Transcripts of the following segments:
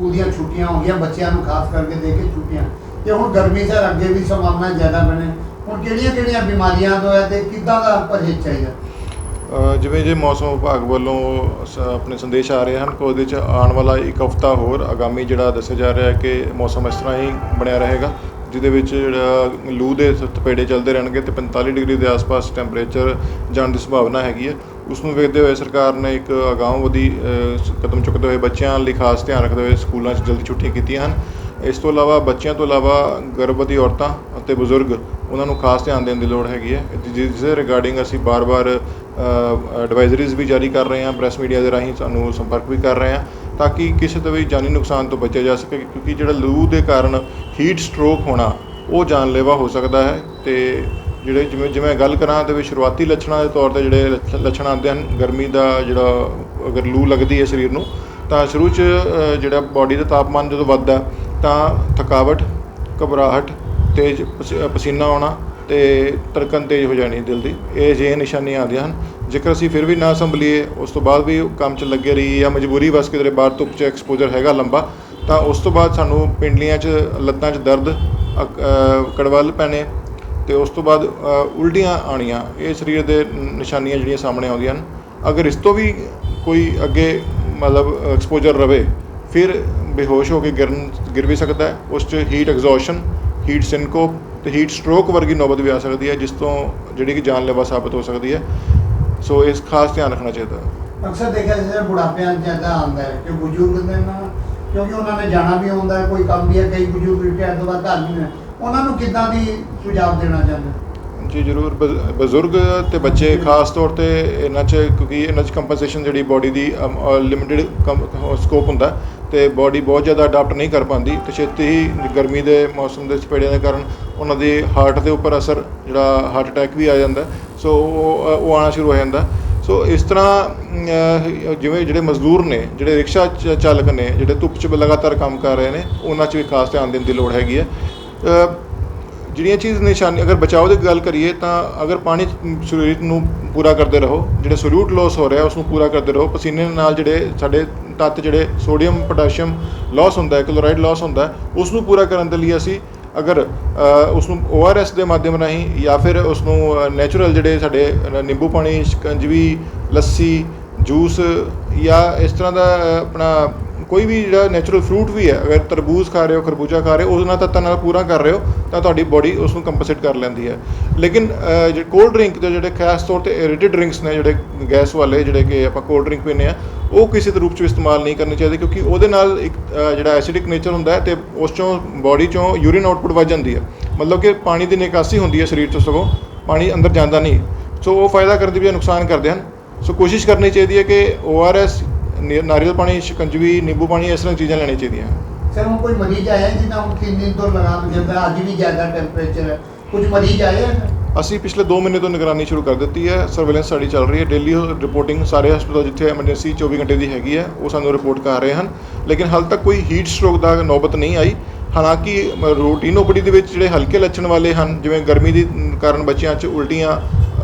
School ਦੀਆਂ ਛੁੱਟੀਆਂ ਹੋ ਗਈਆਂ, ਬੱਚਿਆਂ ਨੂੰ ਖਾਸ ਕਰਕੇ ਦੇ ਕੇ ਛੁੱਟੀਆਂ। ਤੇ ਹੁਣ ਗਰਮੀ ਸਰ ਅੱਗੇ ਵੀ ਸੰਭਾਵਨਾ ਜ਼ਿਆਦਾ ਬਣੇ। ਹੁਣ ਕਿਹੜੀਆਂ ਕਿਹੜੀਆਂ ਬਿਮਾਰੀਆਂ ਤੋਂ ਹੈ ਤੇ ਕਿੱਦਾਂ ਦਾ ਪਰਹੇਜ਼ ਚਾਹੀਦਾ? ਜਿਵੇਂ ਜੇ ਮੌਸਮ ਵਿਭਾਗ ਵੱਲੋਂ ਸ- ਆਪਣੇ ਸੰਦੇਸ਼ ਆ ਰਹੇ ਹਨ ਕਿ ਉਹਦੇ ਚ ਆਉਣ ਵਾਲਾ ਇੱਕ ਹਫ਼ਤਾ ਹੋਰ ਆਗਾਮੀ ਜਿਹੜਾ ਦੱਸਿਆ ਜਾ ਰਿਹਾ ਹੈ ਕਿ ਮੌਸਮ ਇਸ ਤਰ੍ਹਾਂ ਹੀ ਬਣਿਆ ਰਹੇਗਾ। ਜਿਹਦੇ ਵਿੱਚ ਜਿਹੜਾ ਲੂ ਦੇ ਤਪੇੜੇ ਚੱਲਦੇ ਰਹਿਣਗੇ ਤੇ 45 ਡਿਗਰੀ ਦੇ ਆਸ-ਪਾਸ ਟੈਂਪਰੇਚਰ ਜਾਣ ਦੀ ਸੰਭਾਵਨਾ ਹੈਗੀ ਹੈ। ਉਸ ਨੂੰ ਵੇਖਦੇ ਹੋਏ ਸਰਕਾਰ ਨੇ ਇੱਕ ਅਗਾਂਹਵਧੀ ਅ, ਕਦਮ ਚੁੱਕਦੇ ਹੋਏ ਬੱਚਿਆਂ ਲਈ ਖਾਸ ਧਿਆਨ ਰੱਖਦੇ ਹੋਏ ਸਕੂਲਾਂ 'ਚ ਜਲਦੀ ਛੁੱਟੀਆਂ ਕੀਤੀਆਂ ਹਨ। ਇਸ ਤੋਂ ਇਲਾਵਾ ਬੱਚਿਆਂ ਤੋਂ ਇਲਾਵਾ ਗਰਭਵਤੀ ਔਰਤਾਂ ਅਤੇ ਬਜ਼ੁਰਗ ਉਹਨਾਂ ਨੂੰ ਖਾਸ ਧਿਆਨ ਦੇਣ ਦੀ ਲੋੜ ਹੈਗੀ ਹੈ। ਜਿਸ ਦੇ ਰਿਗਾਰਡਿੰਗ ਅਸੀਂ ਬਾਰ-ਬਾਰ ਐਡਵਾਈਜ਼ਰੀਜ਼ ਵੀ ਜਾਰੀ ਕਰ ਰਹੇ ਹਾਂ ਪ੍ਰੈਸ ਮੀਡੀਆ ਦੇ ਰਾਹੀਂ ਸਾਨੂੰ ਸੰਪਰਕ ਵੀ ਕਰ ਰਹੇ ਹਾਂ ਤਾਂ ਕਿ ਕਿਸੇ ਤੋਂ ਵੀ ਜਾਨੀ ਨੁਕਸਾਨ ਤੋਂ ਬਚਿਆ ਜਾ ਸਕੇ ਕਿਉਂਕਿ ਜਿਹੜਾ ਲੂ ਦੇ ਕਾਰਨ ਹੀਟ ਸਟ੍ਰੋਕ ਹੋਣਾ, ਉਹ ਜਾਨਲੇਵਾ ਹੋ ਸਕਦਾ ਹੈ ਤੇ ਜਿਹੜੇ ਜਿਵੇਂ ਜਿਵੇਂ ਗੱਲ ਕਰਾਂ ਤੇ ਵੀ ਸ਼ੁਰੂਆਤੀ ਲੱਛਣਾਂ ਦੇ ਤੌਰ ਤੇ ਜਿਹੜੇ ਲੱਛ- ਲੱਛਣ ਆਉਂਦੇ ਹਨ, ਗਰਮੀ ਦਾ ਜਿਹੜਾ ਅਗਰ ਲੂ ਲੱਗਦੀ ਹੈ ਸਰੀਰ ਨੂੰ, ਤਾਂ ਸ਼ੁਰੂ 'ਚ ਜਿਹੜਾ ਬਾਡੀ ਦਾ ਤਾਪਮਾਨ ਜਦੋਂ ਵੱਧਦਾ, ਤਾਂ ਥਕਾਵਟ, ਘਬਰਾਹਟ, ਤੇਜ਼ ਪਸ- ਪਸੀਨਾ ਆਉਣਾ ਤੇ ਧੜਕਣ ਤੇਜ਼ ਹੋ ਜਾਣੀ ਦਿਲ ਦੀ। ਇਹ ਜਿਹੇ ਨਿਸ਼ਾਨੀਆਂ ਆਉਂਦੀਆਂ ਹਨ। ਜੇਕਰ ਅਸੀਂ ਫਿਰ ਵੀ ਨਾ ਸੰਭਲੀਏ, ਉਸ ਤੋਂ ਬਾਅਦ ਵੀ ਕੰਮ 'ਚ ਲੱਗੇ ਰਹੀਏ ਜਾਂ ਮਜਬੂਰੀ ਵਸ ਕਿਤੇ ਬਾਹਰ ਧੁੱਪ 'ਚ ਐਕਸਪੋਜ਼ਰ ਹੈਗਾ ਲੰਬਾ ਤਾਂ ਉਸ ਤੋਂ ਬਾਅਦ ਸਾਨੂੰ ਪਿੰਡਲੀਆਂ 'ਚ ਲੱਤਾਂ 'ਚ ਦਰਦ ਕੜਵੱਲ ਪੈਣੇ ਅਤੇ ਉਸ ਤੋਂ ਬਾਅਦ ਉਲਟੀਆਂ ਆਉਣੀਆਂ। ਇਹ ਸਰੀਰ ਦੇ ਨਿਸ਼ਾਨੀਆਂ ਜਿਹੜੀਆਂ ਸਾਹਮਣੇ ਆਉਂਦੀਆਂ ਹਨ। ਅਗਰ ਇਸ ਤੋਂ ਵੀ ਕੋਈ ਅੱਗੇ ਮਤਲਬ ਐਕਸਪੋਜ਼ਰ ਰਵੇ, ਫਿਰ ਬੇਹੋਸ਼ ਹੋ ਕੇ ਗਿਰਨ, ਗਿਰ ਵੀ ਸਕਦਾ ਹੈ। ਉਸ 'ਚ ਹੀਟ ਐਗਜ਼ੌਸ਼ਨ ਹੀਟ ਸਿਨਕੋਪ ਤੇ ਹੀਟ ਸਟ੍ਰੋਕ ਵਰਗੀ ਨੌਬਤ ਵੀ ਆ ਸਕਦੀ ਹੈ, ਜਿਸ ਤੋਂ ਜਿਹੜੀ ਕਿ ਜਾਨਲੇਵਾ ਸਾਬਤ ਹੋ ਸਕਦੀ ਹੈ। ਸੋ ਇਸ ਖਾਸ ਧਿਆਨ ਰੱਖਣਾ ਚਾਹੀਦਾ ਅਕਸਰ ਦੇਖਿਆ ਜਾਂਦਾ ਬੁਢਾਪਿਆਂ 'ਚ ਜ਼ਿਆਦਾ ਆਉਂਦਾ ਹੈ ਕਿ ਬਜ਼ੁਰਗ ਦੇ ਨਾ ਕਿਉਂਕਿ ਉਹਨਾਂ ਨੇ ਜਾਣਾ ਵੀ ਹੁੰਦਾ ਹੈ, ਕੋਈ ਕੰਮ ਵੀ ਹੈ, ਕਈ ਬਜ਼ੁਰਗ ਰਿਟਾਇਰ ਤੋਂ ਬਾਅਦ ਘਰ ਨਹੀਂ ਨੇ ਉਹਨਾਂ ਨੂੰ ਕਿੱਦਾਂ ਦੀ ਸੁਝਾਅ ਦੇਣਾ ਚਾਹੁੰਦੇ ਜੀ, ਜ਼ਰੂਰ। ਬਜ਼- ਬਜ਼ੁਰਗ ਤੇ ਬੱਚੇ ਖਾਸ ਤੌਰ ਤੇ ਇਹਨਾਂ 'ਚ, ਕਿਉਂਕਿ ਇਹਨਾਂ 'ਚ ਕੰਪਨਸੇਸ਼ਨ ਜਿਹੜੀ ਬਾਡੀ ਦੀ ਲਿਮਿਟਿਡ ਸਕੋਪ ਹੁੰਦਾ ਹੈ ਤੇ ਬਾਡੀ ਬਹੁਤ ਜ਼ਿਆਦਾ ਅਡਾਪਟ ਨਹੀਂ ਕਰ ਪਾਉਂਦੀ ਤੇ ਛੇਤੀ ਹੀ ਗਰਮੀ ਦੇ ਮੌਸਮ ਦੇ ਚਪੇੜਿਆਂ ਦੇ ਕਾਰਨ ਉਹਨਾਂ ਦੀ ਹਾਰਟ ਦੇ ਉੱਪਰ ਅਸਰ, ਜਿਹੜਾ ਹਾਰਟ ਅਟੈਕ ਵੀ ਆ ਜਾਂਦਾ ਸੋ ਉਹ ਉਹ ਆਉਣਾ ਸ਼ੁਰੂ ਹੋ ਜਾਂਦਾ ਸੋ ਇਸ ਤਰ੍ਹਾਂ ਜਿਵੇਂ ਜਿਹੜੇ ਮਜ਼ਦੂਰ ਨੇ, ਜਿਹੜੇ ਰਿਕਸ਼ਾ ਚ- ਚਾਲਕ ਨੇ, ਜਿਹੜੇ ਧੁੱਪ 'ਚ ਲਗਾਤਾਰ ਕੰਮ ਕਰ ਰਹੇ ਨੇ, ਉਹਨਾਂ 'ਚ ਵੀ ਖਾਸ ਧਿਆਨ ਦੇਣ ਦੀ ਲੋੜ ਹੈਗੀ ਹੈ। ਜਿਹੜੀਆਂ ਚੀਜ਼ ਨਿਸ਼ਾਨੀ, ਅਗਰ ਬਚਾਓ ਦੀ ਗੱਲ ਕਰੀਏ ਤਾਂ ਅਗਰ ਪਾਣੀ ਸਰੀਰ ਨੂੰ ਪੂਰਾ ਕਰਦੇ ਰਹੋ, ਜਿਹੜੇ ਸੋਲਿਊਟ ਲਾਸ ਹੋ ਰਿਹਾ ਉਸ ਨੂੰ ਪੂਰਾ ਕਰਦੇ ਰਹੋ। ਪਸੀਨੇ ਨਾਲ ਜਿਹੜੇ ਸਾਡੇ ਤੱਤ, ਜਿਹੜੇ ਸੋਡੀਅਮ ਪੋਟਾਸ਼ੀਅਮ ਲਾਸ ਹੁੰਦਾ ਹੈ ਕਲੋਰਾਈਡ ਲਾਸ ਹੁੰਦਾ ਹੈ ਉਸ ਨੂੰ ਪੂਰਾ ਕਰਨ ਦੇ ਲਈ ਅਸੀਂ ਅਗਰ ਅ, ਉਸ ਨੂੰ ORS ਦੇ ਮਾਧਿਅਮ ਰਾਹੀਂ ਜਾਂ ਫਿਰ ਉਸ ਨੂੰ ਨੈਚੁਰਲ ਜਿਹੜੇ ਸਾਡੇ ਨਿੰਬੂ ਪਾਣੀ ਸ਼ਿਕੰਜਵੀ ਲੱਸੀ ਜੂਸ ਜਾਂ ਇਸ ਤਰ੍ਹਾਂ ਦਾ ਆਪਣਾ ਕੋਈ ਵੀ ਜਿਹੜਾ ਨੈਚੁਰਲ ਫਰੂਟ ਵੀ ਹੈ ਅਗਰ ਤਰਬੂਜ਼ ਖਾ ਰਹੇ ਹੋ ਖਰਬੂਜਾ ਖਾ ਰਹੇ ਹੋ ਉਸ ਨਾਲ ਤੱਤਾਂ ਨਾਲ ਪੂਰਾ ਕਰ ਰਹੇ ਹੋ ਤਾਂ ਤੁਹਾਡੀ ਬੋਡੀ ਉਸ ਨੂੰ ਕੰਪਨਸੇਟ ਕਰ ਲੈਂਦੀ ਹੈ। ਲੇਕਿਨ ਅ, ਜਿਹੜੇ ਕੋਲਡ ਡਰਿੰਕ ਦੇ ਜਿਹੜੇ ਖਾਸ ਤੌਰ ਤੇ ਐਰਿਟਡ ਡਰਿੰਕਸ ਨੇ ਜਿਹੜੇ ਗੈਸ ਵਾਲੇ ਜਿਹੜੇ ਕਿ ਆਪਾਂ ਕੋਲਡ ਡਰਿੰਕ ਪੀਂਦੇ ਆ ਉਹ ਕਿਸੇ ਦੇ ਰੂਪ ਚ ਇਸਤੇਮਾਲ ਨਹੀਂ ਕਰਨੇ ਚਾਹੀਦੇ ਕਿਉਂਕਿ ਉਹਦੇ ਨਾਲ ਇੱਕ ਅ, ਜਿਹੜਾ ਐਸਿਡਿਕ ਨੇਚਰ ਹੁੰਦਾ ਹੈ ਤੇ ਉਸ ਚੋਂ ਬੋਡੀ ਚੋਂ ਯੂਰਿਨ ਆਊਟਪੁੱਟ ਵੱਧ ਜਾਂਦੀ ਹੈ। ਮਤਲਬ ਕਿ ਪਾਣੀ ਦੀ ਨਿਕਾਸੀ ਹੁੰਦੀ ਹੈ ਸਰੀਰ ਤੋਂ ਸਗੋਂ ਪਾਣੀ ਅੰਦਰ ਜਾਂਦਾ ਨਹੀਂ। ਸੋ ਉਹ ਫਾਇਦਾ ਕਰਨ ਦੀ ਬਜਾਏ ਨੁਕਸਾਨ ਕਰਦੇ ਹਨ। ਸੋ ਕੋਸ਼ਿਸ਼ ਕਰਨੀ ਚਾਹੀਦੀ ਹੈ ਕਿ ORS ਨੀ- ਨਾਰੀਅਲ ਪਾਣੀ ਸ਼ਿਕੰਜਵੀ ਨਿੰਬੂ ਪਾਣੀ ਇਸ ਤਰ੍ਹਾਂ ਦੀਆਂ ਚੀਜ਼ਾਂ ਲੈਣੀਆਂ ਚਾਹੀਦੀਆਂ ਹਨ। ਸਰ ਹੁਣ ਕੋਈ ਮਰੀਜ਼ ਆਇਆ ਹੈ ਜਿਹਦਾ ਹੁਣ ਤਿੰਨ ਦਿਨ ਤੋਂ ਲਗਾਮ ਜਿੱਦਾਂ ਅੱਜ ਵੀ ਜ਼ਿਆਦਾ ਟੈਂਪਰੇਚਰ ਹੈ। ਕੁਝ ਮਰੀਜ਼ ਆਏ ਅਸੀਂ ਪਿਛਲੇ 2 ਮਹੀਨੇ ਤੋਂ ਨਿਗਰਾਨੀ ਸ਼ੁਰੂ ਕਰ ਦਿੱਤੀ ਹੈ ਸਰਵੇਲੈਂਸ ਸਾਡੀ ਚੱਲ ਰਹੀ ਹੈ ਡੇਲੀ ਰਿਪੋਰਟਿੰਗ ਸਾਰੇ ਹਸਪਤਾਲ ਜਿੱਥੇ ਐਮਰਜੈਂਸੀ 24 ਘੰਟੇ ਦੀ ਹੈਗੀ ਹੈ ਉਹ ਸਾਨੂੰ ਰਿਪੋਰਟ ਕਰ ਰਹੇ ਹਨ। ਲੇਕਿਨ ਹਾਲ ਤੱਕ ਕੋਈ ਹੀਟ ਸਟ੍ਰੋਕ ਦਾ ਨੌਬਤ ਨਹੀਂ ਆਈ। ਹਾਲਾਂਕਿ ਰੂਟੀਨ ਓਪੀਡੀ ਦੇ ਵਿੱਚ ਜਿਹੜੇ ਹਲਕੇ ਲੱਛਣ ਵਾਲੇ ਹਨ ਜਿਵੇਂ ਗਰਮੀ ਦੀ ਕਾਰਨ ਬੱਚਿਆਂ 'ਚ ਉਲਟੀਆਂ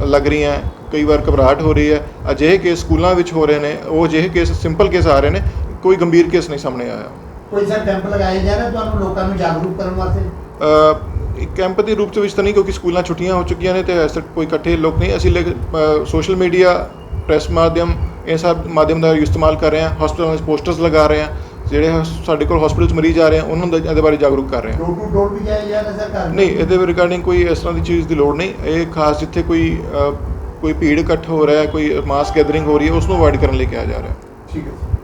ਲੱਗ ਰਹੀਆਂ ਕਈ ਵਾਰ ਘਬਰਾਹਟ ਹੋ ਰਹੀ ਹੈ ਅਜਿਹੇ ਕੇਸ ਸਕੂਲਾਂ ਵਿੱਚ ਹੋ ਰਹੇ ਨੇ ਉਹ ਅਜਿਹੇ ਕੇਸ ਸਿੰਪਲ ਕੇਸ ਆ ਰਹੇ ਨੇ ਕੋਈ ਗੰਭੀਰ ਕੇਸ ਨਹੀਂ ਸਾਹਮਣੇ ਆਇਆ। ਕੋਈ ਸਰ ਕੈਂਪ ਲਗਾਏ ਜਾ ਰਹੇ ਤੁਹਾਨੂੰ ਲੋਕਾਂ ਨੂੰ ਜਾਗਰੂਕ ਕਰਨ ਵਾਸਤੇ? ਇੱਕ ਕੈਂਪ ਦੇ ਰੂਪ ਦੇ ਵਿੱਚ ਤਾਂ ਨਹੀਂ ਕਿਉਂਕਿ ਸਕੂਲਾਂ ਛੁੱਟੀਆਂ ਹੋ ਚੁੱਕੀਆਂ ਨੇ ਤੇ ਐਸੇ ਕੋਈ ਇਕੱਠੇ ਲੋਕ ਨਹੀਂ। ਅਸੀਂ ਸੋਸ਼ਲ ਮੀਡੀਆ ਪ੍ਰੈਸ ਮਾਧਿਅਮ ਇਹ ਸਭ ਮਾਧਿਅਮ ਦਾ ਇਸਤੇਮਾਲ ਕਰ ਰਹੇ ਹਾਂ। ਹਸਪਤਾਲਾਂ ਵਿੱਚ ਪੋਸਟਰਸ ਲਗਾ ਰਹੇ ਹਾਂ। ਜਿਹੜੇ ਸਾਡੇ ਕੋਲ ਹਸਪੀਟਲ 'ਚ ਮਰੀਜ਼ ਆ ਰਹੇ ਆ ਉਹਨਾਂ ਨੂੰ ਇਹਦੇ ਬਾਰੇ ਜਾਗਰੂਕ ਕਰ ਰਹੇ ਹਾਂ। ਡੋਰ ਟੂ ਡੋਰ ਵੀ ਜਾਇਆ ਜਾ ਰਿਹਾ ਸਰ ਘਰ ਨਹੀਂ ਇਹਦੇ ਰਿਗਾਰਡਿੰਗ ਕੋਈ ਇਸ ਤਰ੍ਹਾਂ ਦੀ ਚੀਜ਼ ਦੀ ਲੋੜ ਨਹੀਂ। ਇਹ ਖਾਸ ਜਿੱਥੇ ਕੋਈ ਕੋਈ ਭੀੜ ਇਕੱਠ ਹੋ ਰਿਹਾ ਹੈ ਕੋਈ ਮਾਸ ਗੈਦਰਿੰਗ ਹੋ ਰਹੀ ਹੈ ਉਸ ਨੂੰ ਅਵੋਇਡ ਕਰਨ ਲਈ ਕਿਹਾ ਜਾ ਰਿਹਾ ਹੈ। ਠੀਕ ਹੈ